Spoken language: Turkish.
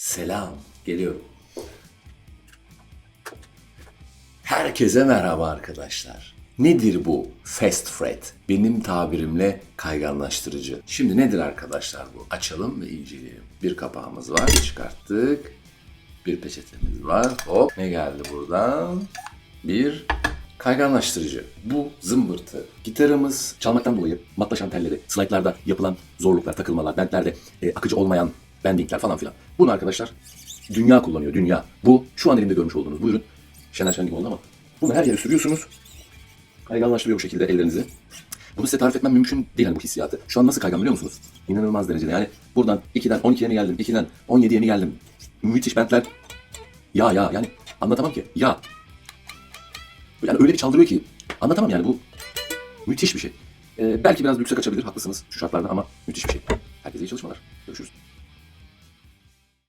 Selam. Geliyorum. Herkese merhaba arkadaşlar. Nedir bu fast fret? Benim tabirimle kayganlaştırıcı. Şimdi nedir arkadaşlar bu? Açalım ve inceleyelim. Bir kapağımız var. Çıkarttık. Bir peçetemiz var. Hop. Ne geldi buradan? Bir kayganlaştırıcı. Bu zımbırtı. Gitarımız çalmaktan dolayı matlaşan telleri, slaytlarda yapılan zorluklar, takılmalar, bentlerde e, akıcı olmayan bendingler falan filan. Bunu arkadaşlar dünya kullanıyor, dünya. Bu şu an elimde görmüş olduğunuz bu ürün. Şener Şen gibi oldu ama. Bunu her yere sürüyorsunuz. Kayganlaştırıyor bu şekilde ellerinizi. Bunu size tarif etmem mümkün değil yani bu hissiyatı. Şu an nasıl kaygan biliyor musunuz? İnanılmaz derecede yani. Buradan 2'den 12'ye mi geldim, 2'den 17'ye mi geldim. Müthiş bentler. Ya ya yani anlatamam ki. Ya. Yani öyle bir çaldırıyor ki anlatamam yani bu müthiş bir şey. Ee, belki biraz lükse kaçabilir haklısınız şu şartlarda ama müthiş bir şey. Herkese iyi çalışmalar.